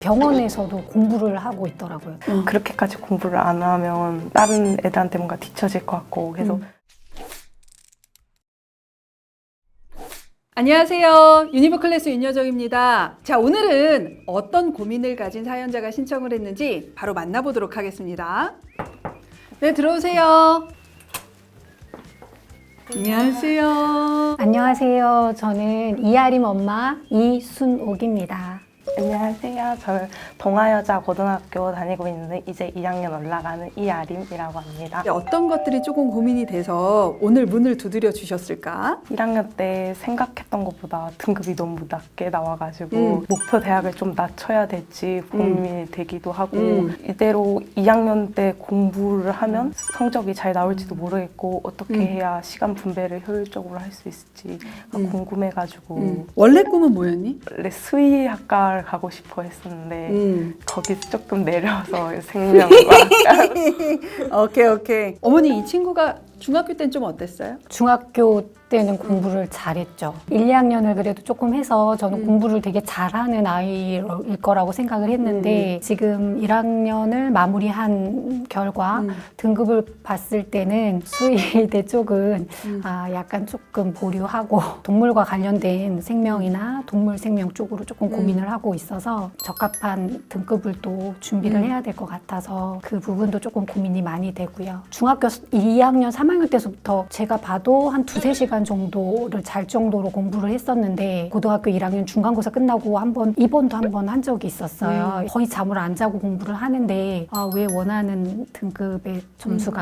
병원에서도 공부를 하고 있더라고요. 그렇게까지 공부를 안 하면 다른 애들한테 뭔가 뒤처질 것 같고 그래서 음. 안녕하세요. 유니버 클래스 윤여정입니다. 자, 오늘은 어떤 고민을 가진 사연자가 신청을 했는지 바로 만나보도록 하겠습니다. 네, 들어오세요. 안녕하세요. 안녕하세요. 저는 이아림 엄마 이순옥입니다. 안녕하세요. 저는 동아여자 고등학교 다니고 있는 이제 2학년 올라가는 이아림이라고 합니다. 어떤 것들이 조금 고민이 돼서 오늘 문을 두드려 주셨을까? 1학년 때 생각했던 것보다 등급이 너무 낮게 나와가지고 음. 목표 대학을 좀 낮춰야 될지 고민이 되기도 하고 음. 이대로 2학년 때 공부를 하면 성적이 잘 나올지도 모르겠고 어떻게 음. 해야 시간 분배를 효율적으로 할 수 있을지 음. 궁금해가지고 음. 원래 꿈은 뭐였니? 원래 수의학과 를 가고 싶어 했었는데 음. 거기서 조금 내려서 생명과 오케이, 오케이. 어머니, 이 친구가 중학교 때는 좀 어땠어요? 중학교 때는 공부를 잘했죠. 1, 2학년을 그래도 조금 해서 저는 음. 공부를 되게 잘하는 아이일 거라고 생각을 했는데 지금 1학년을 마무리한 결과 음. 등급을 봤을 때는 수의대 쪽은 음. 아, 약간 조금 보류하고 동물과 관련된 생명이나 동물 생명 쪽으로 조금 음. 고민을 하고 있어서 적합한 등급을 또 준비를 음. 해야 될 것 같아서 그 부분도 조금 고민이 많이 되고요. 중학교 2학년, 3학년 때부터 제가 봐도 한 두세 시간 정도를 잘 정도로 공부를 했었는데 고등학교 1학년 중간고사 끝나고 한 번 입원도 한 번 한 적이 있었어요. 음. 거의 잠을 안 자고 공부를 하는데 아, 왜 원하는 등급의 점수가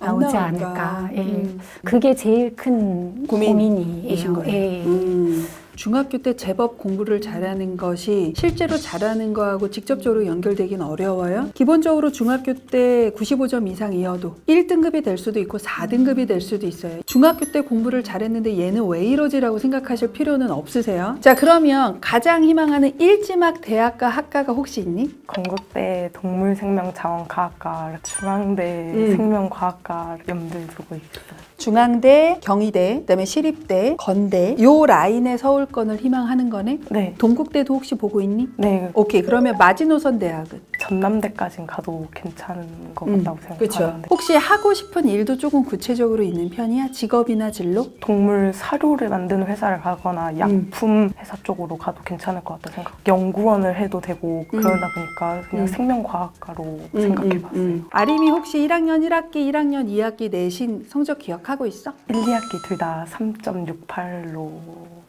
안 나오지 나올까? 않을까. 예. 음. 그게 제일 큰 고민. 고민이에요. 이신 거예요. 예. 음. 중학교 때 제법 공부를 잘하는 것이 실제로 잘하는 거하고 직접적으로 연결되긴 어려워요. 기본적으로 중학교 때 95점 이상이어도 1등급이 될 수도 있고 4등급이 될 수도 있어요. 중학교 때 공부를 잘했는데 얘는 왜 이러지라고 생각하실 필요는 없으세요. 자, 그러면 가장 희망하는 일지막 대학과 학과가 혹시 있니? 건국대 동물생명자원과학과 중앙대 음. 생명과학과 염두에 두고 있어요. 중앙대, 경희대, 그다음에 시립대, 건대 요 라인의 서울권을 희망하는 거네. 네, 동국대도 혹시 보고 있니? 네 오케이 그러면 마지노선 대학은 전남대까진 가도 괜찮은 것 음, 같다고. 생각하는데 혹시 하고 싶은 일도 조금 구체적으로 있는 편이야? 직업이나 진로? 동물 사료를 만드는 회사를 가거나 음. 약품 회사 쪽으로 가도 괜찮을 것 같다 생각. 연구원을 해도 되고 그러다 보니까 그냥 음. 생명과학과로 생각해봤어요. 아림이 혹시 1학년 1학기, 1학년 2학기 내신 성적 기억하고 있어? 1, 2학기 둘 다 3.68로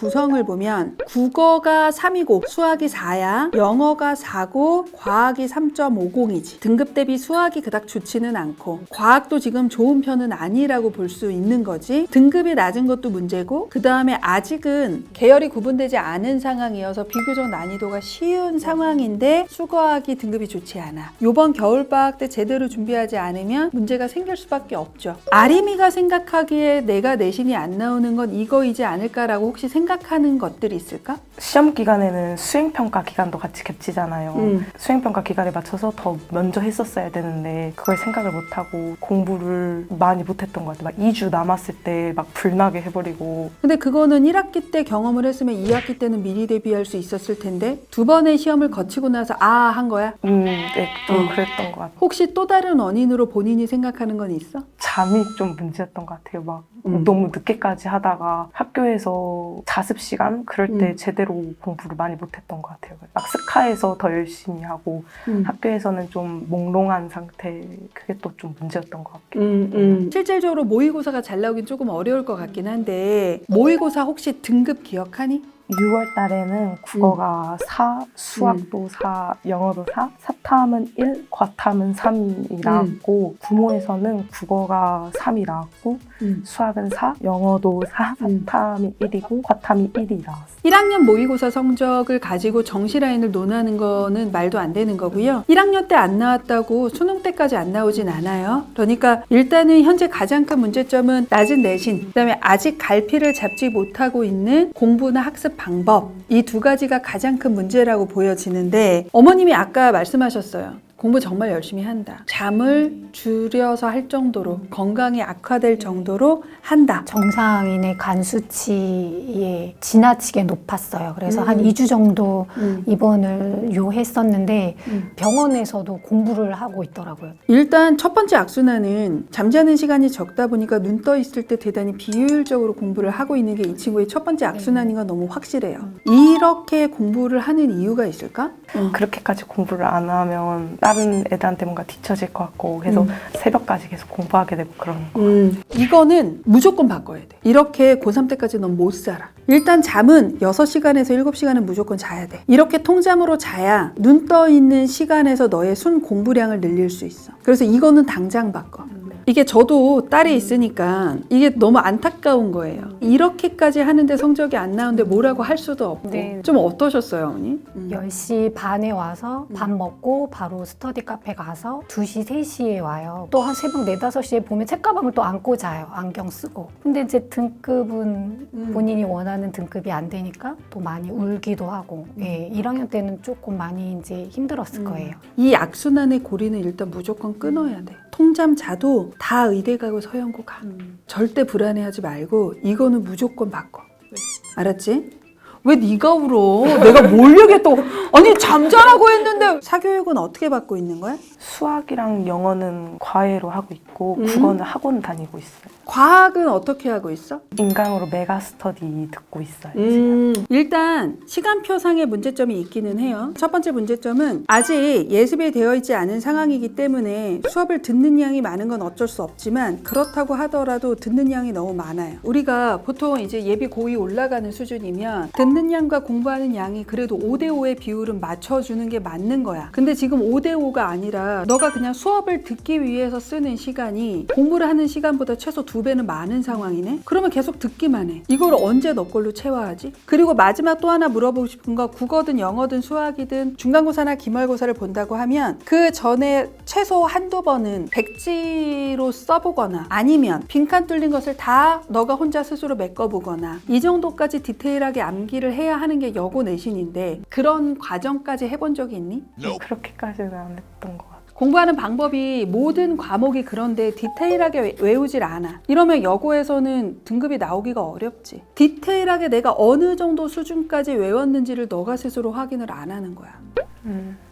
구성을 보면 국어가 3이고 수학이 4야 영어가 4고 과학이 3.50이지. 등급 대비 수학이 그닥 좋지는 않고 과학도 지금 좋은 편은 아니라고 볼 수 있는 거지. 등급이 낮은 것도 문제고 그 다음에 아직은 계열이 구분되지 않은 상황이어서 비교적 난이도가 쉬운 상황인데 수거하기 등급이 좋지 않아. 요번 겨울방학 때 제대로 준비하지 않으면 문제가 생길 수밖에 없죠. 아림이가 생각하기에 내가 내신이 안 나오는 건 이거이지 않을까라고 혹시 생각 하는 것들이 있을까? 시험 기간에는 수행평가 기간도 같이 겹치잖아요. 음. 수행평가 기간에 맞춰서 더 먼저 했었어야 되는데 그걸 생각을 못하고 공부를 많이 못했던 것 같아요. 막 2주 남았을 때 막 불나게 해버리고 근데 그거는 1학기 때 경험을 했으면 2학기 때는 미리 대비할 수 있었을 텐데 두 번의 시험을 거치고 나서 아 한 거야? 음, 네, 좀 어. 그랬던 것 같아요. 혹시 또 다른 원인으로 본인이 생각하는 건 있어? 잠이 좀 문제였던 것 같아요. 막 음. 너무 늦게까지 하다가 학교에서 자습 시간 그럴 때 음. 제대로 공부를 많이 못했던 것 같아요. 막 스카에서 더 열심히 하고 학교에서는 좀 몽롱한 상태 그게 또 좀 문제였던 것 같아요. 음, 음. 실질적으로 모의고사가 잘 나오긴 조금 어려울 것 같긴 한데 모의고사 혹시 등급 기억하니? 6월 달에는 국어가 4, 수학도 4, 영어도 4, 사탐은 1, 과탐은 3이 나왔고 부모에서는 국어가 3이 나왔고 음. 수학은 4, 영어도 4, 음. 사탐이 1이고 과탐이 1이 나왔어요. 1학년 모의고사 성적을 가지고 정시 라인을 논하는 거는 말도 안 되는 거고요. 1학년 때 안 나왔다고 수능 때까지 안 나오진 않아요. 그러니까 일단은 현재 가장 큰 문제점은 낮은 내신, 그다음에 아직 갈피를 잡지 못하고 있는 공부나 학습 방법 이 두 가지가 가장 큰 문제라고 보여지는데 어머님이 아까 말씀하셨어요. 공부 정말 열심히 한다. 잠을 줄여서 할 정도로 건강이 악화될 정도로 한다. 정상인의 간 수치에 지나치게 높았어요. 그래서 음. 한 2주 정도 음. 입원을 요했었는데 음. 병원에서도 공부를 하고 있더라고요. 일단 첫 번째 악순환은 잠자는 시간이 적다 보니까 눈 떠 있을 때 대단히 비효율적으로 공부를 하고 있는 게 이 친구의 첫 번째 악순환인 건 너무 확실해요. 이렇게 공부를 하는 이유가 있을까? 그렇게까지 공부를 안 하면 다른 애들한테 뭔가 뒤처질 것 같고 계속 음. 새벽까지 계속 공부하게 되고 그런 거. 음, 이거는 무조건 바꿔야 돼. 이렇게 고3 때까지 넌 못 살아. 일단 잠은 6시간에서 7시간은 무조건 자야 돼. 이렇게 통잠으로 자야 눈 떠 있는 시간에서 너의 순 공부량을 늘릴 수 있어. 그래서 이거는 당장 바꿔. 이게 저도 딸이 있으니까 이게 너무 안타까운 거예요. 이렇게까지 하는데 성적이 안 나오는데 뭐라고 할 수도 없고. 네. 좀 어떠셨어요, 어머니? 음. 10시 반에 와서 밥 먹고 바로 스터디 카페 가서 2시, 3시에 와요. 또 한 새벽 4, 5시에 보면 책가방을 또 안고 자요. 안경 쓰고. 근데 이제 등급은 음. 본인이 원하는 등급이 안 되니까 또 많이 울기도 하고. 예, 1학년 때는 조금 많이 이제 힘들었을 음. 거예요. 이 악순환의 고리는 일단 무조건 끊어야 돼. 통잠 자도 다 의대 가고 서영고 가. 절대 불안해하지 말고 이거는 무조건 바꿔. 알았지? 왜 네가 울어? 내가 뭘 얘기했다고? 아니 잠자라고 했는데 사교육은 어떻게 받고 있는 거야? 수학이랑 영어는 과외로 하고 있고 음. 국어는 학원 다니고 있어요. 과학은 어떻게 하고 있어? 인강으로 메가 스터디 듣고 있어요. 지금. 음, 일단 시간표상의 문제점이 있기는 해요. 첫 번째 문제점은 아직 예습이 되어 있지 않은 상황이기 때문에 수업을 듣는 양이 많은 건 어쩔 수 없지만 그렇다고 하더라도 듣는 양이 너무 많아요. 우리가 보통 이제 예비 고2 올라가는 수준이면 듣는 양과 공부하는 양이 그래도 5대5의 비율은 맞춰주는 게 맞는 거야. 근데 지금 5대5가 아니라 너가 그냥 수업을 듣기 위해서 쓰는 시간이 공부를 하는 시간보다 최소 두 배는 많은 상황이네? 그러면 계속 듣기만 해. 이걸 언제 너 걸로 채워야지? 그리고 마지막 또 하나 물어보고 싶은 거 국어든 영어든 수학이든 중간고사나 기말고사를 본다고 하면 그 전에 최소 한두 번은 백지로 써보거나 아니면 빈칸 뚫린 것을 다 너가 혼자 스스로 메꿔보거나 이 정도까지 디테일하게 암기를 해야 하는 게 여고 내신인데 그런 과정까지 해본 적이 있니? 그렇게까지는 안 했던 것 같아요. 공부하는 방법이 모든 과목이 그런데 디테일하게 외- 외우질 않아. 이러면 여고에서는 등급이 나오기가 어렵지. 디테일하게 내가 어느 정도 수준까지 외웠는지를 너가 스스로 확인을 안 하는 거야. 음, 네.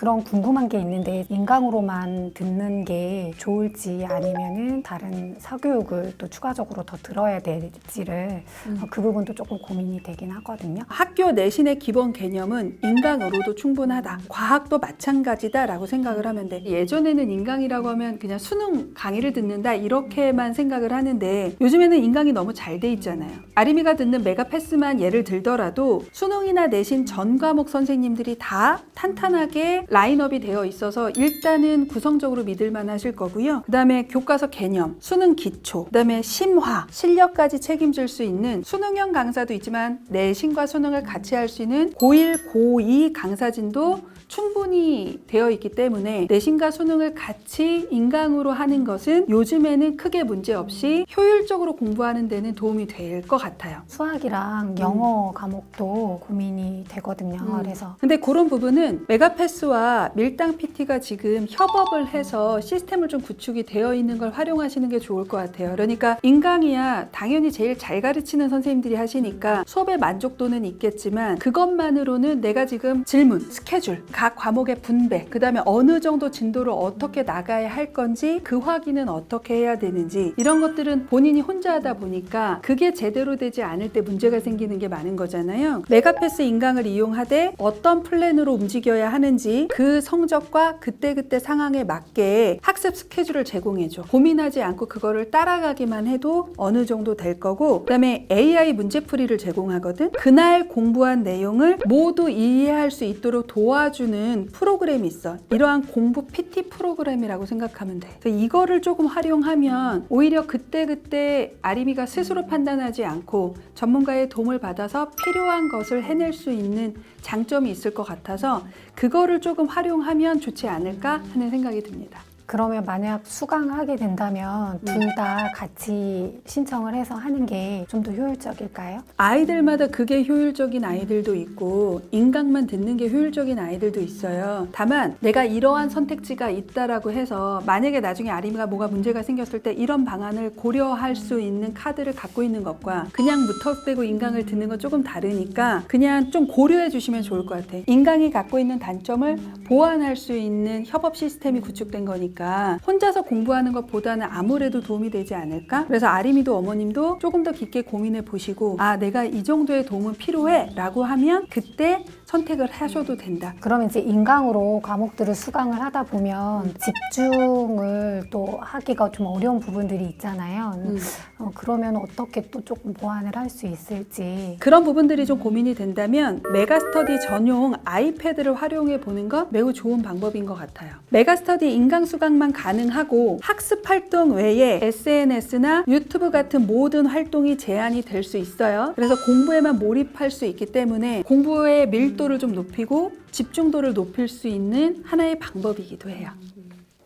그런 궁금한 게 있는데 인강으로만 듣는 게 좋을지 아니면은 다른 사교육을 또 추가적으로 더 들어야 될지를 음. 어, 그 부분도 조금 고민이 되긴 하거든요. 학교 내신의 기본 개념은 인강으로도 충분하다. 과학도 마찬가지다라고 생각을 하면 돼. 예전에는 인강이라고 하면 그냥 수능 강의를 듣는다 이렇게만 생각을 하는데 요즘에는 인강이 너무 잘 돼 있잖아요. 아리미가 듣는 메가패스만 예를 들더라도 수능이나 내신 전 과목 선생님들이 다 탄탄하게 라인업이 되어 있어서 일단은 구성적으로 믿을만 하실 거고요. 그 다음에 교과서 개념, 수능 기초, 그 다음에 심화, 실력까지 책임질 수 있는 수능형 강사도 있지만 내신과 수능을 같이 할 수 있는 고1, 고2 강사진도 충분히 되어 있기 때문에 내신과 수능을 같이 인강으로 하는 것은 요즘에는 크게 문제 없이 효율적으로 공부하는 데는 도움이 될 것 같아요. 수학이랑 영어 과목도 고민이 되거든요. 음. 그래서 근데 그런 부분은 메가패스 와 밀당 PT가 지금 협업을 해서 시스템을 좀 구축이 되어 있는 걸 활용하시는 게 좋을 것 같아요. 그러니까 인강이야 당연히 제일 잘 가르치는 선생님들이 하시니까 수업의 만족도는 있겠지만 그것만으로는 내가 지금 질문, 스케줄, 각 과목의 분배, 그 다음에 어느 정도 진도를 어떻게 나가야 할 건지 그 확인은 어떻게 해야 되는지 이런 것들은 본인이 혼자 하다 보니까 그게 제대로 되지 않을 때 문제가 생기는 게 많은 거잖아요. 메가패스 인강을 이용하되 어떤 플랜으로 움직여야 하는지 그 성적과 그때그때 상황에 맞게 학습 스케줄을 제공해줘. 고민하지 않고 그거를 따라가기만 해도 어느 정도 될 거고 그다음에 AI 문제풀이를 제공하거든. 그날 공부한 내용을 모두 이해할 수 있도록 도와주는 프로그램이 있어. 이러한 공부 PT 프로그램이라고 생각하면 돼. 이거를 조금 활용하면 오히려 그때그때 아리미가 스스로 판단하지 않고 전문가의 도움을 받아서 필요한 것을 해낼 수 있는 장점이 있을 것 같아서 그거를 조금 활용하면 좋지 않을까 하는 생각이 듭니다. 그러면 만약 수강을 하게 된다면 음. 둘다 같이 신청을 해서 하는 게 좀 더 효율적일까요? 아이들마다 그게 효율적인 아이들도 있고 인강만 듣는 게 효율적인 아이들도 있어요. 다만 내가 이러한 선택지가 있다라고 해서 만약에 나중에 아림이가 뭐가 문제가 생겼을 때 이런 방안을 고려할 수 있는 카드를 갖고 있는 것과 그냥 무턱대고 인강을 듣는 건 조금 다르니까 그냥 좀 고려해 주시면 좋을 것 같아. 인강이 갖고 있는 단점을 보완할 수 있는 협업 시스템이 구축된 거니까 혼자서 공부하는 것보다는 아무래도 도움이 되지 않을까? 그래서 아림이도 어머님도 조금 더 깊게 고민해 보시고 아 내가 이 정도의 도움은 필요해 라고 하면 그때 선택을 하셔도 된다. 그러면 이제 인강으로 과목들을 수강을 하다 보면 집중을 또 하기가 좀 어려운 부분들이 있잖아요. 음. 어, 그러면 어떻게 또 조금 보완을 할 수 있을지. 그런 부분들이 좀 고민이 된다면 메가스터디 전용 아이패드를 활용해 보는 건 매우 좋은 방법인 것 같아요. 메가스터디 인강 수강 만 가능하고 학습 활동 외에 SNS나 유튜브 같은 모든 활동이 제한이 될 수 있어요. 그래서 공부에만 몰입할 수 있기 때문에 공부의 밀도를 좀 높이고 집중도를 높일 수 있는 하나의 방법이기도 해요.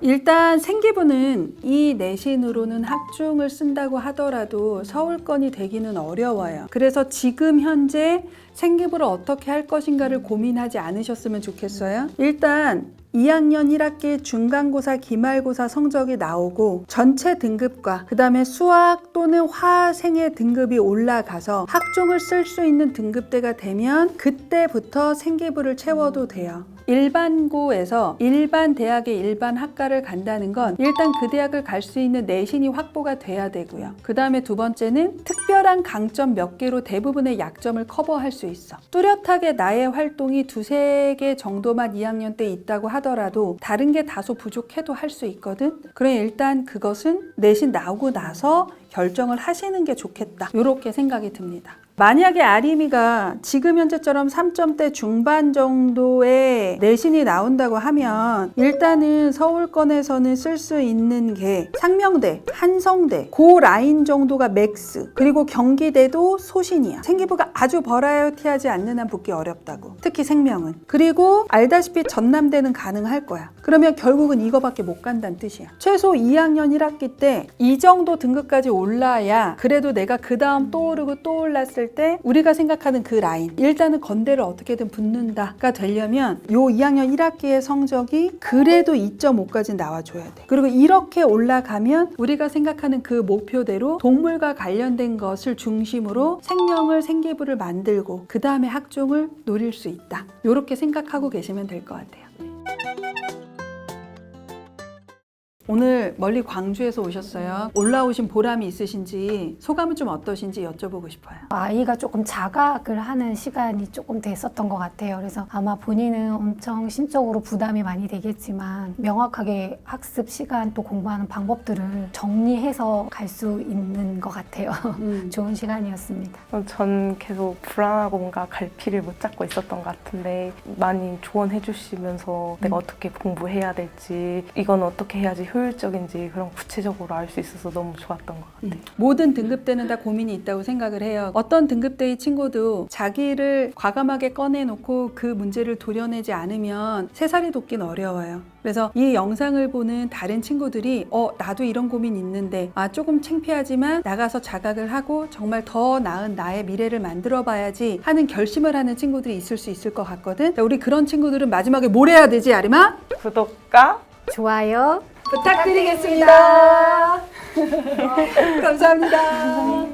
일단 생기부는 이 내신으로는 학중을 쓴다고 하더라도 서울권이 되기는 어려워요. 그래서 지금 현재 생기부를 어떻게 할 것인가를 고민하지 않으셨으면 좋겠어요. 일단 2학년 1학기 중간고사, 기말고사 성적이 나오고 전체 등급과 그 다음에 수학 또는 화생의 등급이 올라가서 학종을 쓸 수 있는 등급대가 되면 그때부터 생기부를 채워도 돼요. 일반고에서 일반 대학의 일반 학과를 간다는 건 일단 그 대학을 갈 수 있는 내신이 확보가 돼야 되고요. 그 다음에 두 번째는 특별한 강점 몇 개로 대부분의 약점을 커버할 수 있어. 뚜렷하게 나의 활동이 두세 개 정도만 2학년 때 있다고 하더라도 다른 게 다소 부족해도 할 수 있거든. 그래 일단 그것은 내신 나오고 나서 결정을 하시는 게 좋겠다. 이렇게 생각이 듭니다. 만약에 아림이가 지금 현재처럼 3점대 중반 정도의 내신이 나온다고 하면 일단은 서울권에서는 쓸 수 있는 게 상명대, 한성대, 고 라인 정도가 맥스 그리고 경기대도 소신이야. 생기부가 아주 버라이어티하지 않는 한 붙기 어렵다고. 특히 생명은. 그리고 알다시피 전남대는 가능할 거야. 그러면 결국은 이거밖에 못 간다는 뜻이야. 최소 2학년 1학기 때 이 정도 등급까지 올 라야 그래도 내가 그 다음 또 오르고 또 올랐을 때 우리가 생각하는 그 라인 일단은 건대를 어떻게든 붙는다가 되려면 요 2학년 1학기의 성적이 그래도 2.5까지 나와줘야 돼. 그리고 이렇게 올라가면 우리가 생각하는 그 목표대로 동물과 관련된 것을 중심으로 생명을 생기부를 만들고 그 다음에 학종을 노릴 수 있다. 이렇게 생각하고 계시면 될 것 같아요. 오늘 멀리 광주에서 오셨어요. 올라오신 보람이 있으신지 소감은 좀 어떠신지 여쭤보고 싶어요. 아이가 조금 자각을 하는 시간이 조금 됐었던 것 같아요. 그래서 아마 본인은 엄청 심적으로 부담이 많이 되겠지만 명확하게 학습 시간 또 공부하는 방법들을 정리해서 갈 수 있는 것 같아요. 음. 좋은 시간이었습니다. 전 계속 불안하고 뭔가 갈피를 못 잡고 있었던 것 같은데 많이 조언해 주시면서 내가 어떻게 공부해야 될지 이건 어떻게 해야지 효율적인지 그런 구체적으로 알 수 있어서 너무 좋았던 것 같아요. 모든 등급대는 다 고민이 있다고 생각을 해요. 어떤 등급대의 친구도 자기를 과감하게 꺼내놓고 그 문제를 도려내지 않으면 새살이 돋긴 어려워요. 그래서 이 영상을 보는 다른 친구들이 어 나도 이런 고민 있는데 아 조금 창피하지만 나가서 자각을 하고 정말 더 나은 나의 미래를 만들어 봐야지 하는 결심을 하는 친구들이 있을 수 있을 것 같거든. 자, 우리 그런 친구들은 마지막에 뭘 해야 되지 아리마? 구독과 좋아요. 부탁드리겠습니다. 감사합니다.